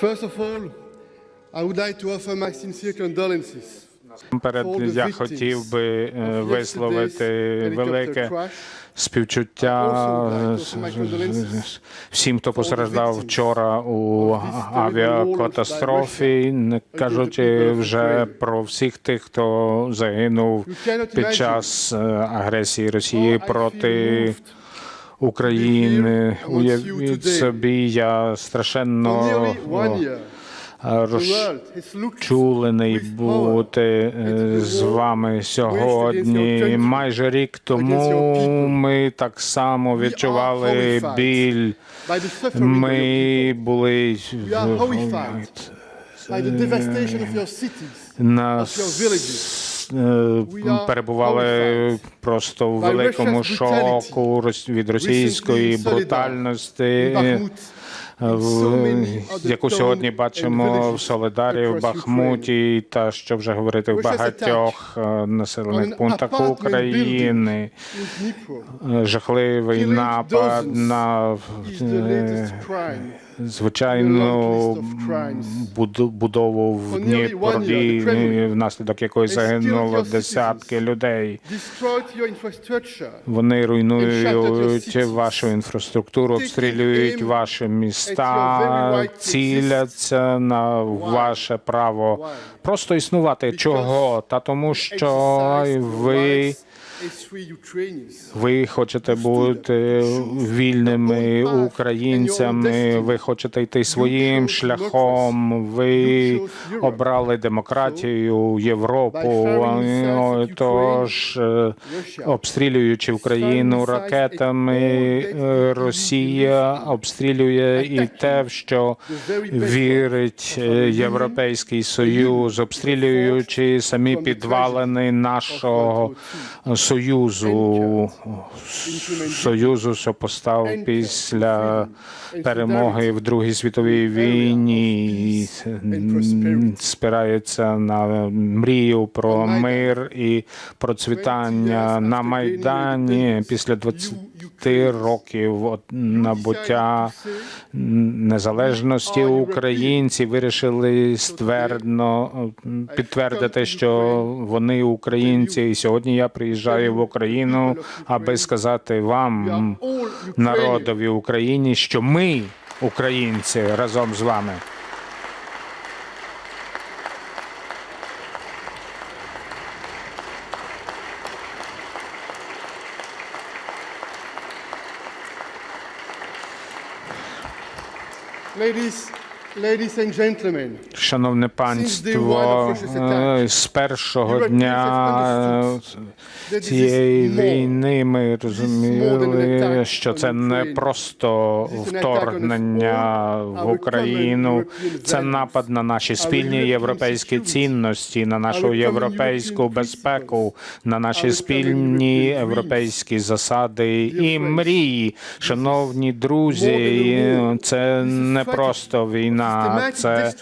First of all, I would like to offer my sincere condolences Перед for the я хотів би е, висловити велике співчуття всім, хто постраждав вчора у авіакатастрофі, не кажучи вже про всіх тих, хто загинув під час е, агресії Росії проти. України. Уявіть собі, я страшенно nearly one year, the роз... world has looked чулений with horror бути е, з вами сьогодні. Майже рік тому ми так само відчували біль. Ми були на е, перебували просто в великому шоку від російської брутальності. в- many other яку сьогодні бачимо в Солидарі, в Бахмуті, та що вже говорити в багатьох е, населених пунктах України. Е, Жахливий напад на е, звичайну будову в year, Дніпрі, внаслідок якої загинуло десятки людей. Вони руйнують вашу інфраструктуру, обстрілюють ваші міста, ціляться на ваше право просто існувати. Чого? Та тому, що ви. Ви хочете бути вільними українцями, ви хочете йти своїм шляхом. Ви обрали демократію, Європу. Тож, е, обстрілюючи Україну ракетами, Росія обстрілює і те, в що вірить е, Європейський Союз, обстрілюючи самі підвалини нашого союзу, союзу, що постав після перемоги в Другій світовій війні, спирається на мрію про мир і процвітання на майдані. Після 20 років набуття незалежності українці вирішили ствердно підтвердити, що вони українці. І сьогодні я приїжджаю в Україну, аби сказати вам, народові України, що ми, українці, разом з вами. Ladies, Шановне панство, е, з першого дня цієї війни ми розуміли, що це не просто вторгнення в Україну, це напад на наші спільні європейські цінності, на нашу європейську безпеку, на наші спільні європейські засади і мрії. Шановні друзі, це не просто війна, це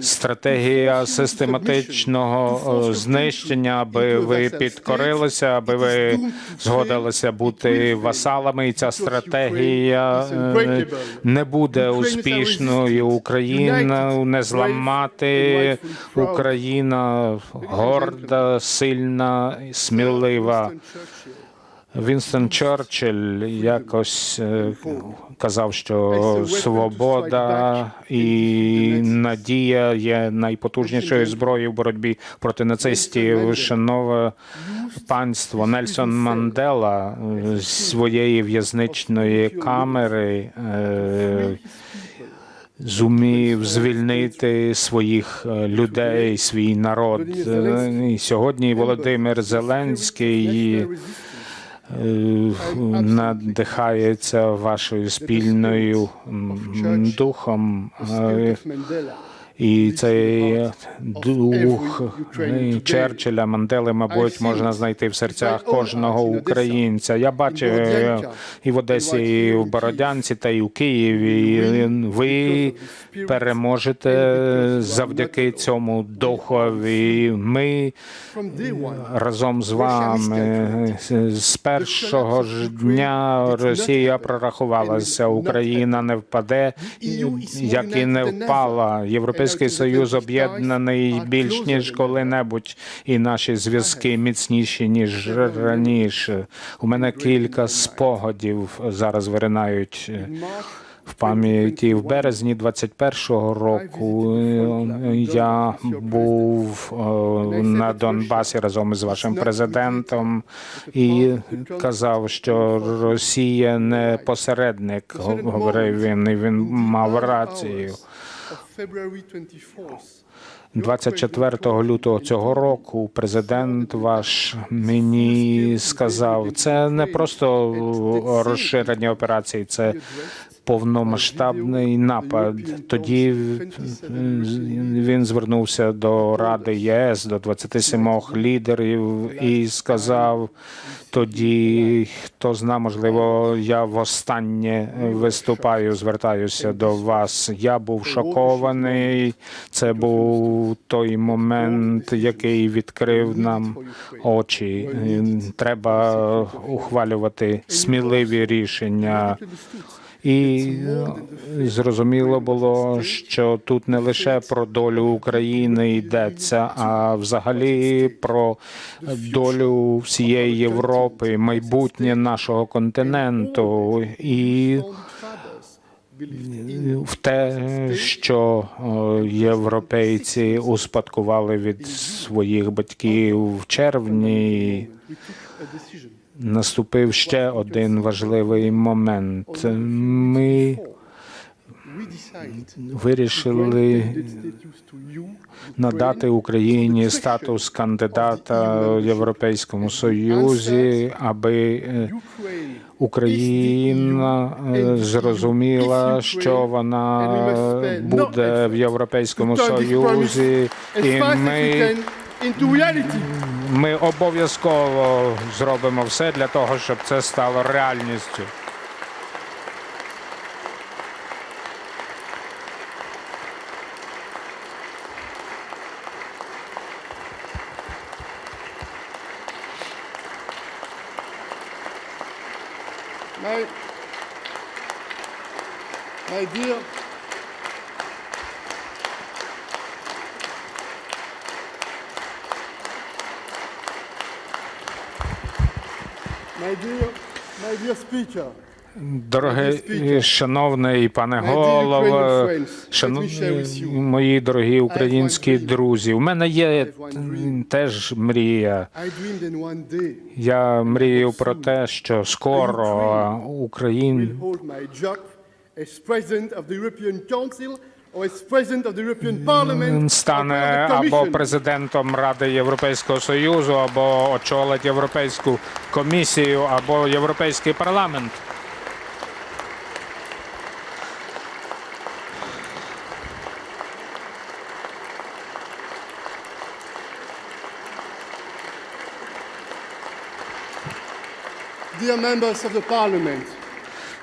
стратегія систематичного е, знищення, аби ви підкорилися, аби ви згодилися бути васалами. І ця стратегія е, не буде успішною. Україну не зламати. Україна горда, сильна, смілива. Вінстон Черчилль якось е, казав, що свобода і надія є найпотужнішою зброєю в боротьбі проти нацистів. Шанове панство Нельсон Мандела е, з своєї в'язничної камери. е, Зумів звільнити своїх е, людей, свій народ. Е, І сьогодні Володимир Зеленський е, надихається вашою спільною духом. І цей дух Черчилля, Мандели, мабуть, можна знайти в серцях кожного українця. Я бачив е, і в Одесі, і в Бородянці, та й у Києві. Ви переможете завдяки цьому духові. Ми разом з вами з першого ж дня Росія прорахувалася. Україна не впаде, як і не впала. Європейський союз об'єднаний більш ніж коли-небудь, і наші зв'язки міцніші ніж раніше. У мене кілька спогадів зараз виринають в пам'яті. В березні 21-го року е, я був е, на Донбасі разом із вашим президентом і казав, що Росія не посередник, говорив він, і він мав рацію. of February 24th, 24 лютого цього року президент ваш мені сказав, це не просто розширення операції, це повномасштабний напад. Тоді він звернувся до Ради ЄС, до 27 лідерів і сказав. Тоді хто зна, можливо, я востаннє виступаю, звертаюся до вас. Я був шокований. Це був той момент, який відкрив нам очі. Треба ухвалювати сміливі рішення. І зрозуміло було, що тут не лише про долю України йдеться, а взагалі про долю всієї Європи, майбутнє нашого континенту і в те, що е, європейці успадкували від своїх батьків в червні. Наступив ще один важливий момент. Ми вирішили надати Україні статус кандидата в Європейському Союзі, аби е, Україна е, зрозуміла, що вона буде в Європейському Союзі, і ми. Ми обов'язково зробимо все для того, щоб це стало реальністю. My, my dear, my dear, my dear speaker, Дорогий шановний пане голово, шановні мої дорогі українські друзі. У мене є теж мрія. Я мрію про те, що скоро Україна стане або президентом Ради Європейського Союзу, або очолить Європейську комісію, або Європейський парламент.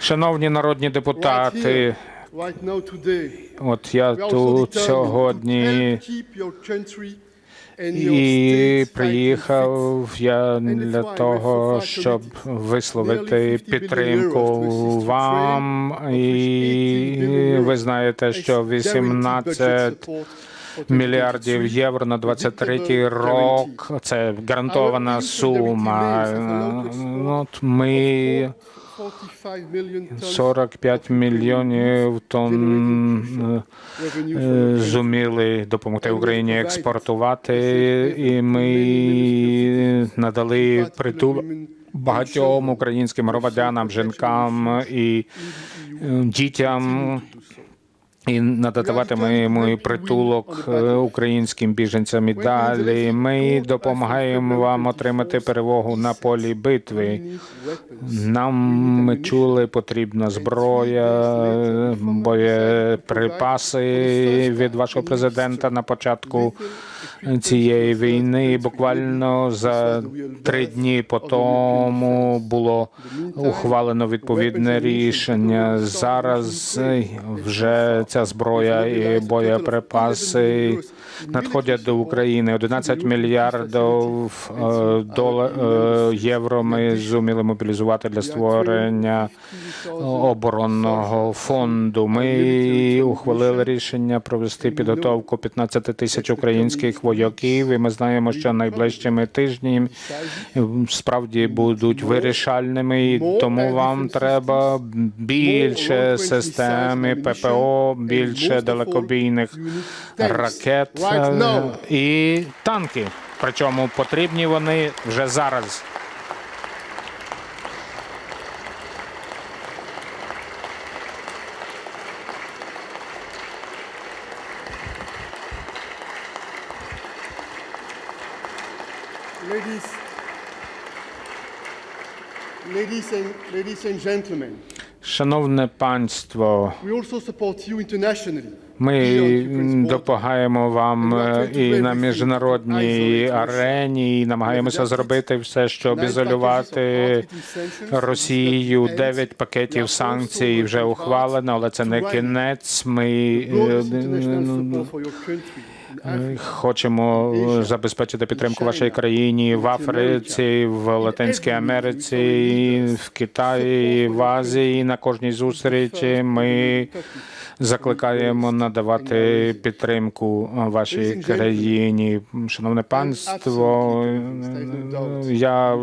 Шановні народні депутати, от я тут сьогодні. І приїхав я для того, щоб висловити підтримку вам. І ви знаєте, що 18 мільярдів євро на 23 рок це гарантована сума. От ми 45 million tons 45 мільйонів тонн е, зуміли допомогти Україні експортувати, і ми надали притул багатьом українським громадянам, жінкам і е, дітям. І надаватиме притулок е, українським біженцям і далі. Ми допомагаємо вам отримати перевогу на полі битви. Нам ми чули, потрібна зброя, боєприпаси від вашого президента на початку цієї війни. Буквально за три дні по тому було ухвалено відповідне рішення. Зараз вже ця зброя і боєприпаси надходять до України. 11 мільярдів е, е, євро ми зуміли мобілізувати для створення оборонного фонду. Ми ухвалили рішення провести підготовку 15 тисяч українських вояків. І ми знаємо, що найближчими тижнями справді будуть вирішальними. І тому вам треба більше системи ППО, більше далекобійних ракет е, і танки. Причому потрібні вони вже зараз. Шановне панство, ми допомагаємо вам е, і на міжнародній арені, і намагаємося зробити все, щоб ізолювати Росію. Дев'ять пакетів санкцій вже ухвалено, але це не кінець. Ми е, хочемо забезпечити підтримку вашій країні в Африці, в Латинській Америці, в Китаї, в Азії. На кожній зустрічі ми закликаємо надавати підтримку вашій країні. Шановне панство, я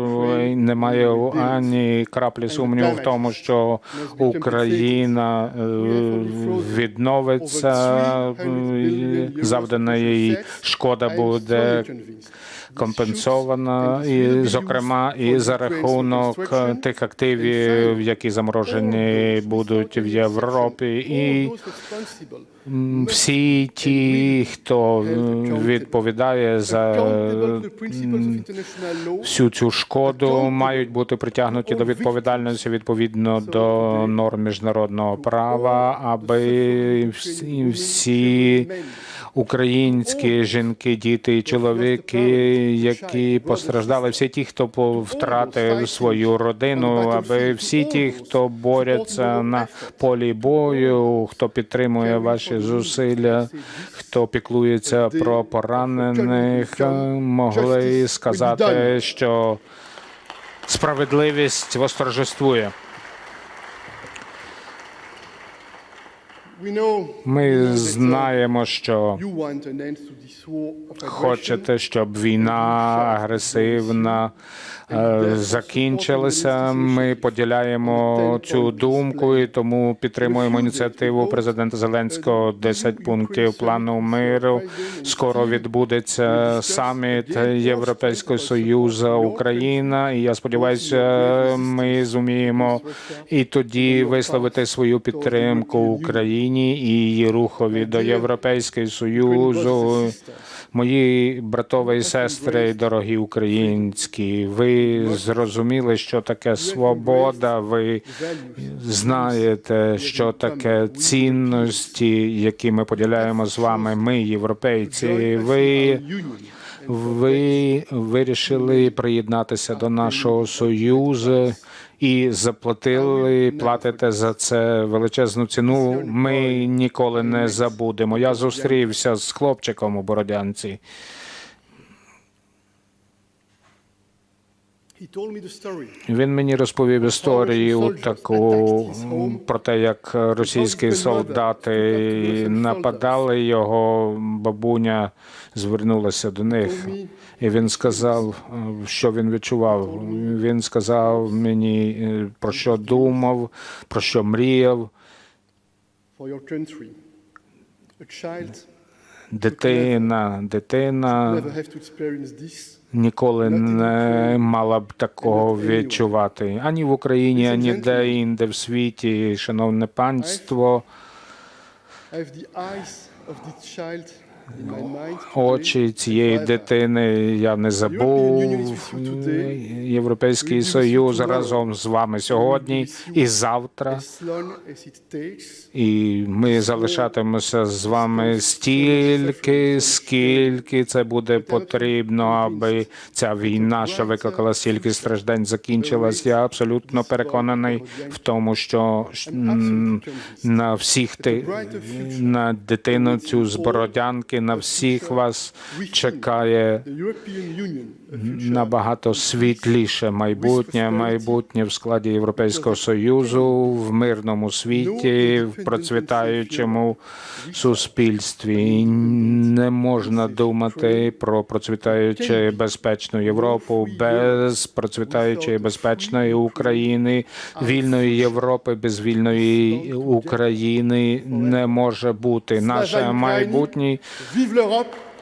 не маю ані краплі сумніву в тому, що Україна е, відновиться, е, їй шкода буде компенсована, і зокрема і за рахунок тих активів, які заморожені будуть в Європі, і всі ті, хто е, відповідає за всю цю шкоду, мають бути притягнуті до відповідальності відповідно до норм міжнародного права, аби всі українські жінки, діти і чоловіки, які постраждали, всі ті, хто втратив свою родину, аби всі ті, хто борються на полі бою, хто підтримує ваші зусилля, хто піклується про поранених, могли сказати, що справедливість восторжествує. Ми знаємо, що хочете, щоб війна агресивна е, закінчилася. Ми поділяємо цю думку і тому підтримуємо ініціативу президента Зеленського. 10 пунктів плану миру. Скоро відбудеться саміт Європейського союзу Україна. І я сподіваюся, ми зуміємо і тоді висловити свою підтримку Україні і її рухові до Європейського союзу. Мої братові і сестри, дорогі українські, ви зрозуміли, що таке свобода. Ви знаєте, що таке цінності, які ми поділяємо з вами. Ми, європейці. Ви ви вирішили приєднатися до нашого союзу і заплатили, платите за це величезну ціну. Ми ніколи не забудемо. Я зустрівся з хлопчиком у Бородянці. Він мені розповів історію таку про те, як російські солдати нападали його. Бабуня звернулася до них, і він сказав, що він відчував. Він сказав мені е, про що думав, про що мріяв. Дитина, дитина ніколи не мала б такого відчувати ані в Україні, ані де інде в світі. Шановне панство, Очі цієї дитини я не забув. Європейський Союз разом з вами сьогодні і завтра. І ми залишатимемося з вами стільки, скільки це буде потрібно, аби ця війна, що викликала стільки страждань, закінчилась. Я абсолютно переконаний в тому, що на всіх ти на дитину цю з Бородянки, на всіх вас чекає набагато світліше майбутнє, майбутнє в складі Європейського союзу, в мирному світі, в процвітаючому суспільстві. Не можна думати про процвітаючу безпечну Європу без процвітаючої безпечної України, вільної Європи без вільної України не може бути. Наше майбутнє!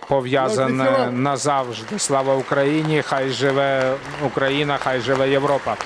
Пов'язане назавжди. Слава Україні! Хай живе Україна, хай живе Європа.